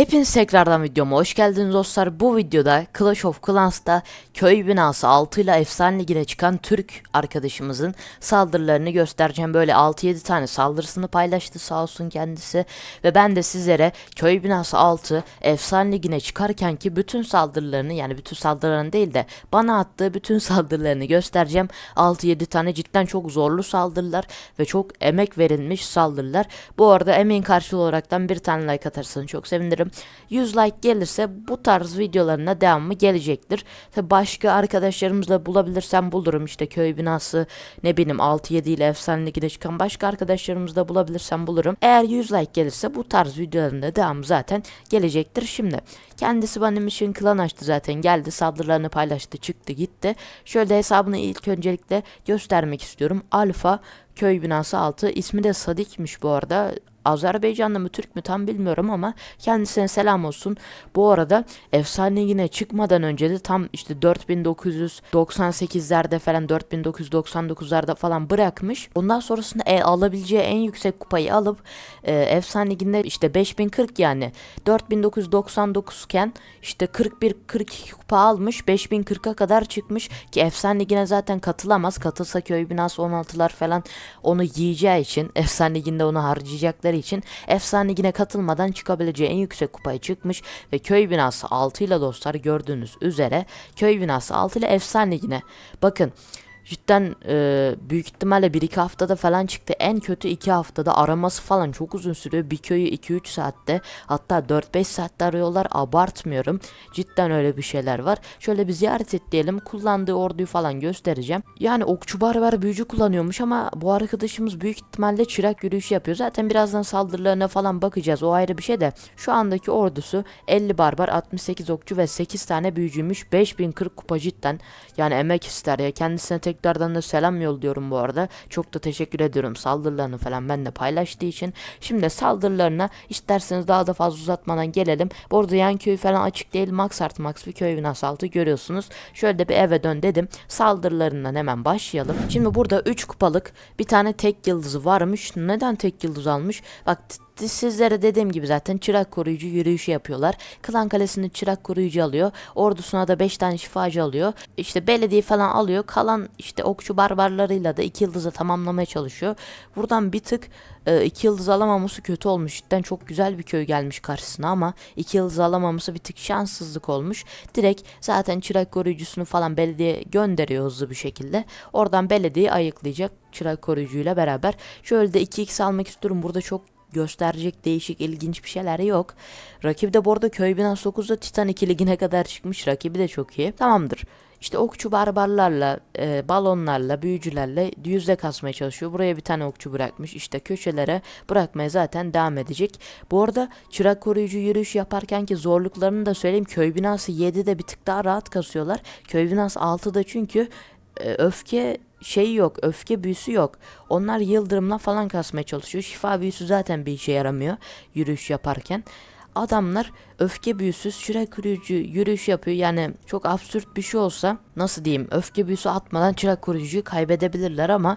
Hepiniz tekrardan videoma hoş geldiniz dostlar. Bu videoda Clash of Clans'ta köy binası 6 ile efsane ligine çıkan Türk arkadaşımızın saldırılarını göstereceğim. Böyle 6-7 tane saldırısını paylaştı sağ olsun kendisi. Ve ben de sizlere köy binası 6 efsane ligine çıkarken ki bütün saldırılarını yani bütün saldırılarını değil de bana attığı bütün saldırılarını göstereceğim. 6-7 tane cidden çok zorlu saldırılar ve çok emek verilmiş saldırılar. Bu arada emeğin karşılığı olaraktan bir tane like atarsanız çok sevinirim. 100 like gelirse bu tarz videolarına devamı gelecektir. Tabi başka arkadaşlarımızla bulabilirsem bulurum işte köy binası ne bileyim 6-7 ile efsane ligine çıkan başka arkadaşlarımızla bulabilirsem bulurum. Eğer 100 like gelirse bu tarz videolarında devamı zaten gelecektir. Şimdi kendisi benim için klan açtı zaten geldi saldırılarını paylaştı çıktı gitti. Şöyle hesabını ilk öncelikle göstermek istiyorum. Alfa köy binası 6 ismi de Sadik'miş bu arada. Azerbaycanlı mı Türk mü tam bilmiyorum ama kendisine selam olsun. Bu arada efsane yine çıkmadan önce de tam işte 4998'lerde falan 4999'larda falan bırakmış. Ondan sonrasında e, alabileceği en yüksek kupayı alıp e, efsane liginde işte 5040 yani 4999 iken işte 41 42 kupa almış 5040'a kadar çıkmış ki efsane ligine zaten katılamaz. Katılsa köy binası 16'lar falan onu yiyeceği için efsane liginde onu harcayacakları için efsane ligine katılmadan çıkabileceği en yüksek kupaya çıkmış ve köy binası 6 ile dostlar gördüğünüz üzere köy binası 6 ile efsane ligine. Bakın cidden e, büyük ihtimalle 1-2 haftada falan çıktı. En kötü 2 haftada araması falan çok uzun sürüyor. Bir köyü 2-3 saatte hatta 4-5 saatte arıyorlar. Abartmıyorum. Cidden öyle bir şeyler var. Şöyle bir ziyaret et diyelim. Kullandığı orduyu falan göstereceğim. Yani okçu barbar büyücü kullanıyormuş ama bu arkadaşımız büyük ihtimalle çırak yürüyüşü yapıyor. Zaten birazdan saldırılarına falan bakacağız. O ayrı bir şey de. Şu andaki ordusu 50 barbar, 68 okçu ve 8 tane büyücüymüş. 5040 kupa cidden. Yani emek ister ya. Kendisine tekrardan da selam yolluyorum bu arada. Çok da teşekkür ediyorum saldırılarını falan ben de paylaştığı için. Şimdi saldırılarına isterseniz daha da fazla uzatmadan gelelim. Bu arada yan köy falan açık değil. Max artı max bir köy altı görüyorsunuz. Şöyle de bir eve dön dedim. Saldırılarından hemen başlayalım. Şimdi burada 3 kupalık bir tane tek yıldızı varmış. Neden tek yıldız almış? Bak sizlere dediğim gibi zaten çırak koruyucu yürüyüşü yapıyorlar. Klan kalesinde çırak koruyucu alıyor. Ordusuna da 5 tane şifacı alıyor. İşte belediye falan alıyor. Kalan işte okçu barbarlarıyla da 2 yıldızı tamamlamaya çalışıyor. Buradan bir tık 2 yıldız alamaması kötü olmuş. Cidden çok güzel bir köy gelmiş karşısına ama 2 yıldız alamaması bir tık şanssızlık olmuş. Direkt zaten çırak koruyucusunu falan belediye gönderiyor hızlı bir şekilde. Oradan belediye ayıklayacak çırak koruyucuyla beraber. Şöyle de 2x almak istiyorum. Burada çok gösterecek değişik ilginç bir şeyler yok. Rakibi de bu arada köy binası 9'da Titan 2 ligine kadar çıkmış. Rakibi de çok iyi. Tamamdır. İşte okçu barbarlarla, e, balonlarla, büyücülerle yüzde kasmaya çalışıyor. Buraya bir tane okçu bırakmış. İşte köşelere bırakmaya zaten devam edecek. Bu arada çırak koruyucu yürüyüş yaparken ki zorluklarını da söyleyeyim. Köy binası 7'de bir tık daha rahat kasıyorlar. Köy binası 6'da çünkü e, öfke şey yok, öfke büyüsü yok. Onlar yıldırımla falan kasmaya çalışıyor. Şifa büyüsü zaten bir işe yaramıyor yürüyüş yaparken. Adamlar öfke büyüsüz şire koruyucu yürüyüş yapıyor. Yani çok absürt bir şey olsa nasıl diyeyim öfke büyüsü atmadan çırak koruyucuyu kaybedebilirler ama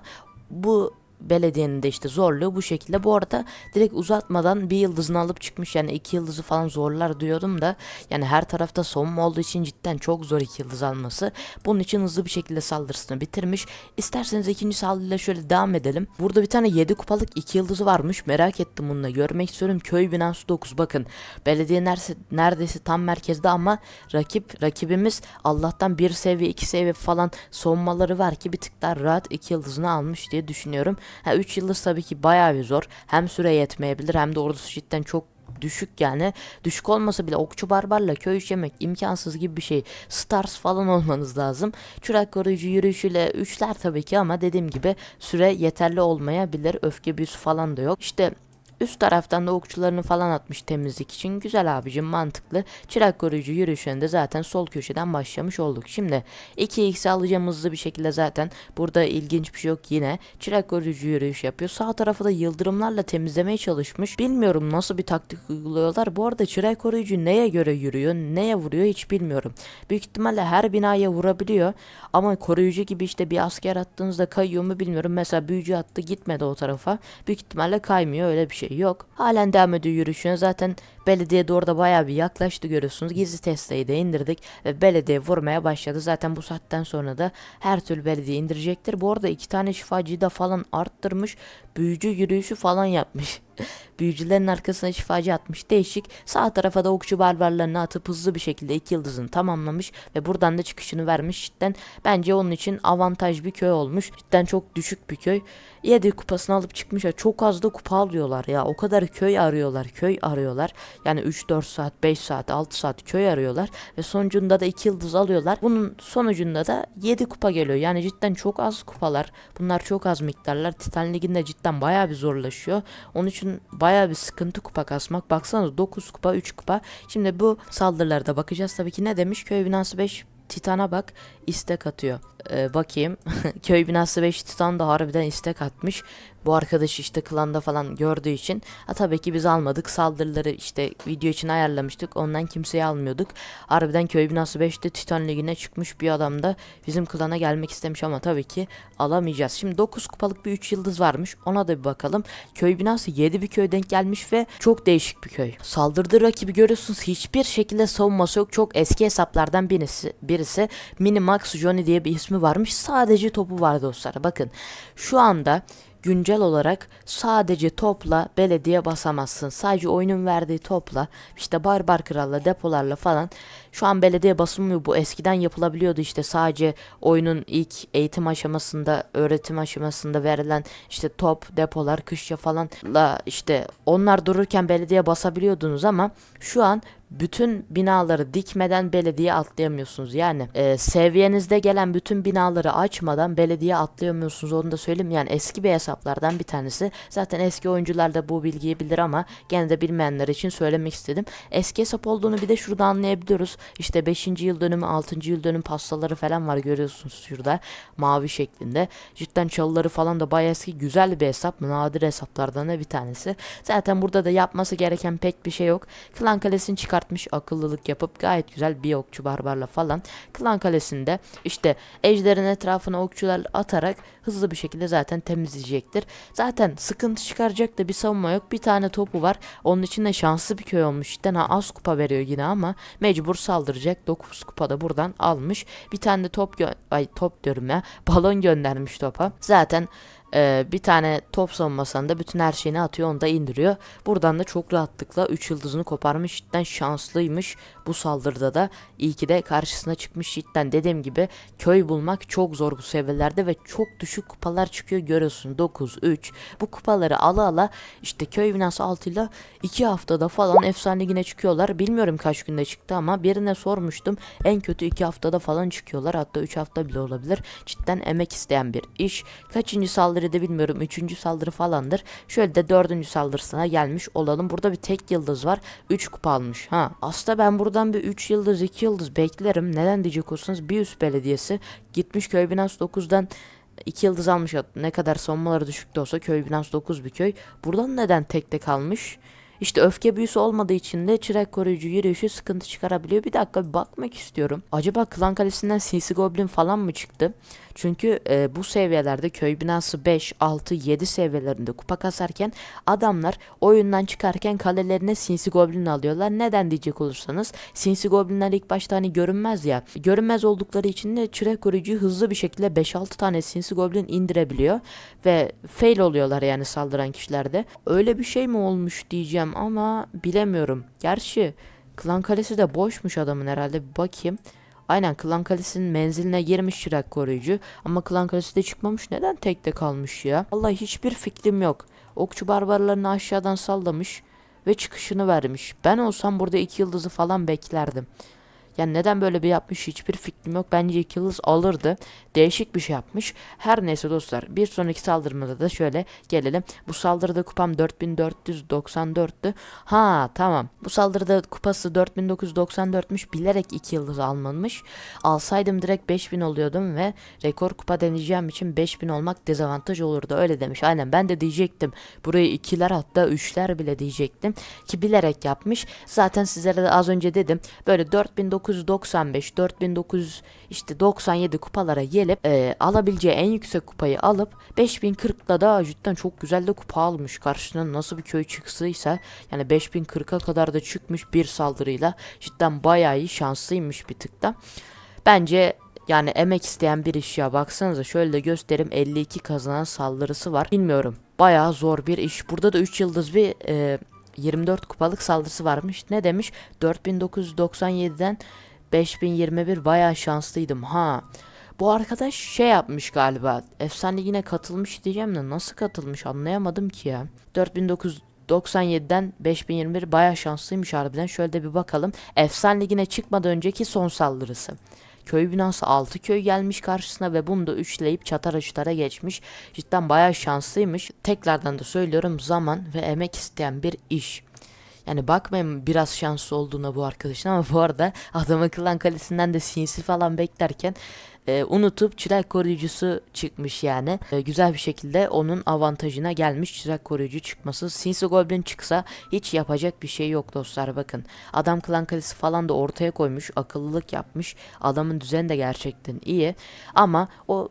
bu belediyenin de işte zorluğu bu şekilde. Bu arada direkt uzatmadan bir yıldızını alıp çıkmış yani iki yıldızı falan zorlar diyordum da yani her tarafta savunma olduğu için cidden çok zor iki yıldız alması. Bunun için hızlı bir şekilde saldırısını bitirmiş. İsterseniz ikinci saldırıyla şöyle devam edelim. Burada bir tane 7 kupalık iki yıldızı varmış. Merak ettim bununla. Görmek istiyorum. Köy binası 9. Bakın belediye neredeyse, neredeyse tam merkezde ama rakip rakibimiz Allah'tan bir seviye iki seviye falan savunmaları var ki bir tık daha rahat iki yıldızını almış diye düşünüyorum. Ha 3 yıldız tabii ki bayağı bir zor. Hem süre yetmeyebilir hem de ordusu cidden çok düşük yani. Düşük olmasa bile okçu barbarla köy işlemek imkansız gibi bir şey. Stars falan olmanız lazım. Çırak koruyucu yürüyüşüyle üçler tabii ki ama dediğim gibi süre yeterli olmayabilir. Öfke büyüsü falan da yok. İşte Üst taraftan da okçularını falan atmış temizlik için. Güzel abicim mantıklı. Çırak koruyucu yürüyüşünde zaten sol köşeden başlamış olduk. Şimdi 2x alacağım bir şekilde zaten. Burada ilginç bir şey yok yine. Çırak koruyucu yürüyüş yapıyor. Sağ tarafı da yıldırımlarla temizlemeye çalışmış. Bilmiyorum nasıl bir taktik uyguluyorlar. Bu arada çırak koruyucu neye göre yürüyor, neye vuruyor hiç bilmiyorum. Büyük ihtimalle her binaya vurabiliyor. Ama koruyucu gibi işte bir asker attığınızda kayıyor mu bilmiyorum. Mesela büyücü attı gitmedi o tarafa. Büyük ihtimalle kaymıyor öyle bir şey şey yok. Halen devam ediyor yürüyüşüne. Zaten belediye de orada bayağı bir yaklaştı görüyorsunuz. Gizli testeyi de indirdik ve belediye vurmaya başladı. Zaten bu saatten sonra da her türlü belediye indirecektir. Bu arada iki tane şifacıyı da falan arttırmış. Büyücü yürüyüşü falan yapmış. Büyücülerin arkasına şifacı atmış. Değişik. Sağ tarafa da okçu barbarlarını atıp hızlı bir şekilde iki yıldızını tamamlamış ve buradan da çıkışını vermiş. Cidden bence onun için avantaj bir köy olmuş. Cidden çok düşük bir köy. 7 kupasını alıp çıkmış. Çok az da kupa alıyorlar ya. O kadar köy arıyorlar. Köy arıyorlar. Yani 3-4 saat, 5 saat, 6 saat köy arıyorlar. Ve sonucunda da 2 yıldız alıyorlar. Bunun sonucunda da 7 kupa geliyor. Yani cidden çok az kupalar. Bunlar çok az miktarlar. Titan Ligi'nde cidden bayağı bir zorlaşıyor. Onun için bayağı bir sıkıntı kupa kasmak. Baksanıza 9 kupa 3 kupa. Şimdi bu saldırılarda bakacağız tabii ki ne demiş? Köy binası 5 Titan'a bak istek atıyor. Ee, bakayım. Köy binası 5 Titan da harbiden istek atmış. Bu arkadaş işte klanda falan gördüğü için. Ha tabii ki biz almadık. Saldırıları işte video için ayarlamıştık. Ondan kimseyi almıyorduk. Harbiden köy binası 5'te Titan Ligi'ne çıkmış bir adam da bizim klana gelmek istemiş ama tabii ki alamayacağız. Şimdi 9 kupalık bir 3 yıldız varmış. Ona da bir bakalım. Köy binası 7 bir köy denk gelmiş ve çok değişik bir köy. Saldırdığı rakibi görüyorsunuz. Hiçbir şekilde savunması yok. Çok eski hesaplardan birisi. Birisi Minimax Johnny diye bir ismi varmış. Sadece topu var dostlar. Bakın şu anda güncel olarak sadece topla belediye basamazsın. Sadece oyunun verdiği topla işte barbar kralla depolarla falan şu an belediye basılmıyor. Bu eskiden yapılabiliyordu işte sadece oyunun ilk eğitim aşamasında öğretim aşamasında verilen işte top depolar kışça falanla işte onlar dururken belediye basabiliyordunuz ama şu an bütün binaları dikmeden belediye atlayamıyorsunuz. Yani e, seviyenizde gelen bütün binaları açmadan belediye atlayamıyorsunuz. Onu da söyleyeyim. Yani eski bir hesaplardan bir tanesi. Zaten eski oyuncular da bu bilgiyi bilir ama gene de bilmeyenler için söylemek istedim. Eski hesap olduğunu bir de şurada anlayabiliyoruz. İşte 5. yıl dönümü, 6. yıl dönüm pastaları falan var görüyorsunuz şurada. Mavi şeklinde. Cidden çalıları falan da bayağı eski. Güzel bir hesap. Nadir hesaplardan da bir tanesi. Zaten burada da yapması gereken pek bir şey yok. Klan Kalesi'ni çıkartmış akıllılık yapıp gayet güzel bir okçu barbarla falan. Klan Kalesi'nde işte ejderin etrafına okçular atarak hızlı bir şekilde zaten temizleyecektir. Zaten sıkıntı çıkaracak da bir savunma yok. Bir tane topu var. Onun için de şanslı bir köy olmuş. İşte ha, az kupa veriyor yine ama mecbur saldıracak. 9 kupa da buradan almış. Bir tane de top ay top diyorum ya. Balon göndermiş topa. Zaten ee, bir tane top savunmasında bütün her şeyini atıyor onu da indiriyor. Buradan da çok rahatlıkla 3 yıldızını koparmış. Cidden şanslıymış bu saldırıda da. İyi ki de karşısına çıkmış cidden dediğim gibi köy bulmak çok zor bu seviyelerde ve çok düşük kupalar çıkıyor görüyorsun 9 3 bu kupaları ala ala işte köy binası altıyla 2 haftada falan efsane yine çıkıyorlar. Bilmiyorum kaç günde çıktı ama birine sormuştum. En kötü 2 haftada falan çıkıyorlar. Hatta 3 hafta bile olabilir. Cidden emek isteyen bir iş. Kaçıncı saldırı da bilmiyorum. Üçüncü saldırı falandır. Şöyle de dördüncü saldırısına gelmiş olalım. Burada bir tek yıldız var. 3 kupa almış. Ha aslında ben buradan bir 3 yıldız 2 yıldız beklerim. Neden diyecek olursanız bir üst belediyesi gitmiş köy binası 9'dan 2 yıldız almış. Ne kadar savunmaları düşük de olsa köy binası 9 bir köy. Buradan neden tek tek almış? İşte öfke büyüsü olmadığı için de çırek koruyucu yürüyüşü sıkıntı çıkarabiliyor. Bir dakika bir bakmak istiyorum. Acaba Klan Kalesi'nden sinsi goblin falan mı çıktı? Çünkü e, bu seviyelerde köy binası 5, 6, 7 seviyelerinde kupa kasarken adamlar oyundan çıkarken kalelerine sinsi goblin alıyorlar. Neden diyecek olursanız sinsi goblinler ilk başta hani görünmez ya. Görünmez oldukları için de çürek koruyucuyu hızlı bir şekilde 5-6 tane sinsi goblin indirebiliyor. Ve fail oluyorlar yani saldıran kişilerde. Öyle bir şey mi olmuş diyeceğim ama bilemiyorum. Gerçi Klan Kalesi de boşmuş adamın herhalde bir bakayım. Aynen Klan Kalesi'nin menziline girmiş çırak koruyucu ama Klan Kalesi de çıkmamış. Neden tekte kalmış ya? Vallahi hiçbir fikrim yok. Okçu barbarlarını aşağıdan sallamış ve çıkışını vermiş. Ben olsam burada iki yıldızı falan beklerdim. Yani neden böyle bir yapmış hiçbir fikrim yok. Bence yıldız alırdı. Değişik bir şey yapmış. Her neyse dostlar bir sonraki saldırımda da şöyle gelelim. Bu saldırıda kupam 4494'tü. Ha tamam. Bu saldırıda kupası 4994'müş. Bilerek iki yıldız almamış. Alsaydım direkt 5000 oluyordum ve rekor kupa deneyeceğim için 5000 olmak dezavantaj olurdu. Öyle demiş. Aynen ben de diyecektim. Burayı ikiler hatta üçler bile diyecektim. Ki bilerek yapmış. Zaten sizlere de az önce dedim. Böyle 4900 4995, 4900 işte 97 kupalara gelip e, alabileceği en yüksek kupayı alıp 5040'la da cidden çok güzel de kupa almış. Karşısına nasıl bir köy çıksıysa yani 5040'a kadar da çıkmış bir saldırıyla. Cidden bayağı iyi şanslıymış bir tık da. Bence yani emek isteyen bir iş ya baksanıza şöyle de göstereyim 52 kazanan saldırısı var. Bilmiyorum bayağı zor bir iş. Burada da 3 yıldız bir e, 24 kupalık saldırısı varmış. Ne demiş? 4997'den 5021 bayağı şanslıydım. Ha. Bu arkadaş şey yapmış galiba. Efsane yine katılmış diyeceğim de nasıl katılmış anlayamadım ki ya. 4997'den 5021 bayağı şanslıymış harbiden. Şöyle de bir bakalım. Efsane ligine çıkmadan önceki son saldırısı. Köy binası 6 köy gelmiş karşısına ve bunu da üçleyip çatara çatara geçmiş. Cidden bayağı şanslıymış. Tekrardan da söylüyorum zaman ve emek isteyen bir iş. Yani bakmayın biraz şanslı olduğuna bu arkadaşın ama bu arada adam akıllan kalesinden de sinsi falan beklerken e, unutup çırak koruyucusu çıkmış yani. E, güzel bir şekilde onun avantajına gelmiş çırak koruyucu çıkması. Sinsi Goblin çıksa hiç yapacak bir şey yok dostlar bakın. Adam klan kalesi falan da ortaya koymuş. Akıllılık yapmış. Adamın düzeni de gerçekten iyi. Ama o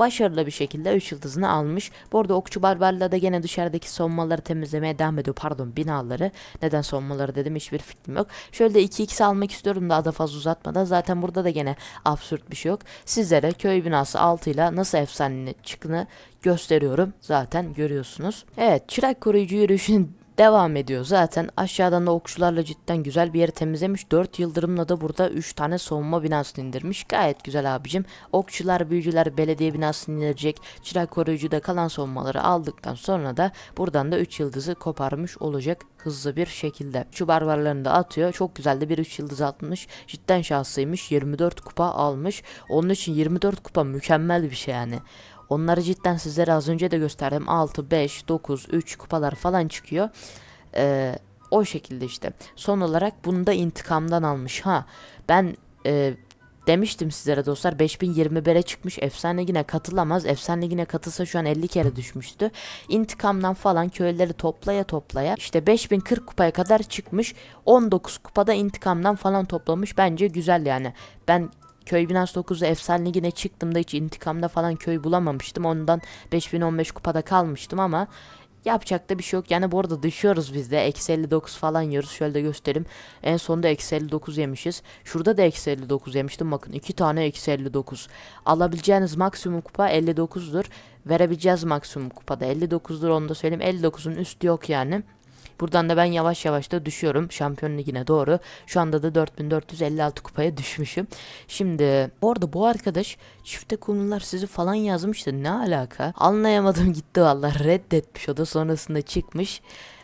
başarılı bir şekilde 3 yıldızını almış. Bu arada Okçu Barbar'la da gene dışarıdaki savunmaları temizlemeye devam ediyor. Pardon binaları. Neden savunmaları dedim hiçbir fikrim yok. Şöyle de 2x almak istiyorum daha da fazla uzatmadan. Zaten burada da gene absürt bir şey yok. Sizlere köy binası 6 ile nasıl efsane çıktığını gösteriyorum. Zaten görüyorsunuz. Evet çırak koruyucu yürüyüşün devam ediyor. Zaten aşağıdan da okçularla cidden güzel bir yeri temizlemiş. 4 yıldırımla da burada 3 tane savunma binasını indirmiş. Gayet güzel abicim. Okçular, büyücüler belediye binasını indirecek. Çırak koruyucu da kalan savunmaları aldıktan sonra da buradan da 3 yıldızı koparmış olacak hızlı bir şekilde. Şu barbarlarını da atıyor. Çok güzel de bir 3 yıldız atmış. Cidden şanslıymış. 24 kupa almış. Onun için 24 kupa mükemmel bir şey yani. Onları cidden sizlere az önce de gösterdim. 6, 5, 9, 3 kupalar falan çıkıyor. Ee, o şekilde işte. Son olarak bunu da intikamdan almış. Ha ben e, demiştim sizlere dostlar 5021'e çıkmış efsane yine katılamaz. Efsane yine katılsa şu an 50 kere düşmüştü. İntikamdan falan köyleri toplaya toplaya işte 5040 kupaya kadar çıkmış. 19 kupada intikamdan falan toplamış. Bence güzel yani. Ben Köy binası 9'da efsane ligine çıktığımda hiç intikamda falan köy bulamamıştım. Ondan 5015 kupada kalmıştım ama yapacak da bir şey yok. Yani bu arada düşüyoruz biz de. Eksi 59 falan yiyoruz. Şöyle de göstereyim. En sonunda eksi 59 yemişiz. Şurada da eksi 59 yemiştim. Bakın iki tane eksi 59. Alabileceğiniz maksimum kupa 59'dur. Verebileceğiz maksimum kupada 59'dur onu da söyleyeyim. 59'un üstü yok yani. Buradan da ben yavaş yavaş da düşüyorum şampiyon ligine doğru. Şu anda da 4456 kupaya düşmüşüm. Şimdi orada bu arkadaş çifte konular sizi falan yazmıştı. Ne alaka? Anlayamadım gitti vallahi reddetmiş o da sonrasında çıkmış.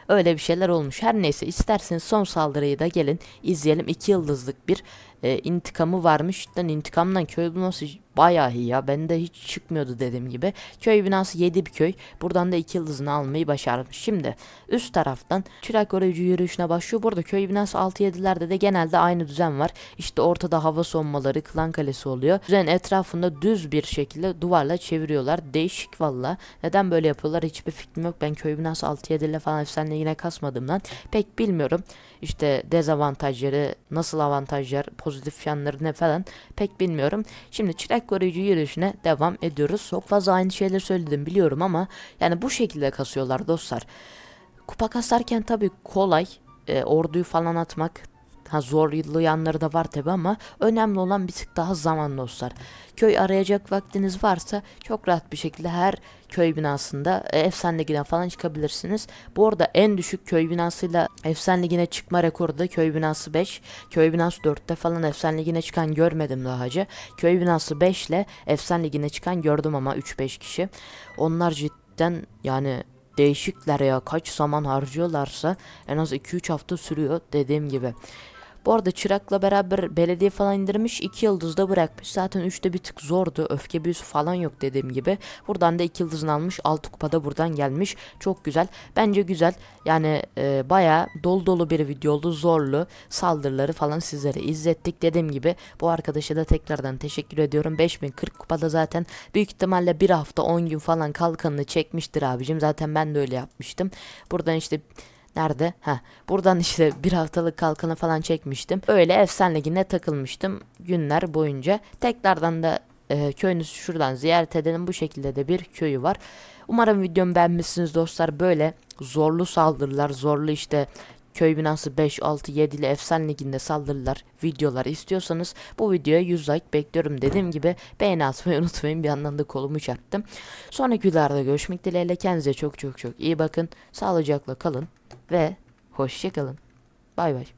Öyle bir şeyler olmuş. Her neyse isterseniz son saldırıyı da gelin izleyelim. 2 yıldızlık bir e, intikamı varmış. Cidden intikamdan köy bulması bayağı iyi ya. Bende hiç çıkmıyordu dediğim gibi. Köy binası 7 bir köy. Buradan da 2 yıldızını almayı başarmış. Şimdi üst taraftan çırak koruyucu yürüyüşüne başlıyor. Burada köy binası 6-7'lerde de genelde aynı düzen var. İşte ortada hava sonmaları, klan kalesi oluyor. Düzen etrafında düz bir şekilde duvarla çeviriyorlar. Değişik valla. Neden böyle yapıyorlar hiçbir fikrim yok. Ben köy binası 6-7 ile falan efsane yine kasmadığımdan pek bilmiyorum. İşte dezavantajları, nasıl avantajlar, pozitif yanları ne falan pek bilmiyorum. Şimdi çırak koruyucu yürüyüşüne devam ediyoruz. Çok fazla aynı şeyleri söyledim biliyorum ama yani bu şekilde kasıyorlar dostlar. Kupa kasarken tabii kolay. E, orduyu falan atmak Ha zorlu yanları da var tabi ama önemli olan bir tık daha zaman dostlar. Köy arayacak vaktiniz varsa çok rahat bir şekilde her köy binasında e, efsane ligine falan çıkabilirsiniz. Bu arada en düşük köy binasıyla efsane ligine çıkma rekoru da köy binası 5. Köy binası 4'te falan efsane ligine çıkan görmedim daha önce. Köy binası 5 ile efsane ligine çıkan gördüm ama 3-5 kişi. Onlar cidden yani değişikler ya kaç zaman harcıyorlarsa en az 2-3 hafta sürüyor dediğim gibi. Bu arada çırakla beraber belediye falan indirmiş 2 yıldız da bırakmış. Zaten 3'te bir tık zordu. Öfke büyüsü falan yok dediğim gibi. Buradan da 2 yıldızını almış. 6 kupada buradan gelmiş. Çok güzel. Bence güzel. Yani e, baya dolu dolu bir video oldu. Zorlu saldırıları falan sizlere izlettik. Dediğim gibi bu arkadaşa da tekrardan teşekkür ediyorum. 5040 kupada zaten büyük ihtimalle bir hafta 10 gün falan kalkanını çekmiştir abicim. Zaten ben de öyle yapmıştım. Buradan işte Nerede? Ha, buradan işte bir haftalık kalkanı falan çekmiştim. Öyle efsane ligine takılmıştım günler boyunca. Tekrardan da e, köyünüzü şuradan ziyaret edelim. Bu şekilde de bir köyü var. Umarım videomu beğenmişsiniz dostlar. Böyle zorlu saldırılar, zorlu işte köy binası 5, 6, 7 ile efsane liginde saldırılar, videolar istiyorsanız bu videoya 100 like bekliyorum. Dediğim gibi beğeni atmayı unutmayın. Bir yandan da kolumu çaktım. Sonraki videolarda görüşmek dileğiyle. Kendinize çok çok çok iyi bakın. Sağlıcakla kalın ve hoşçakalın. Bay bay.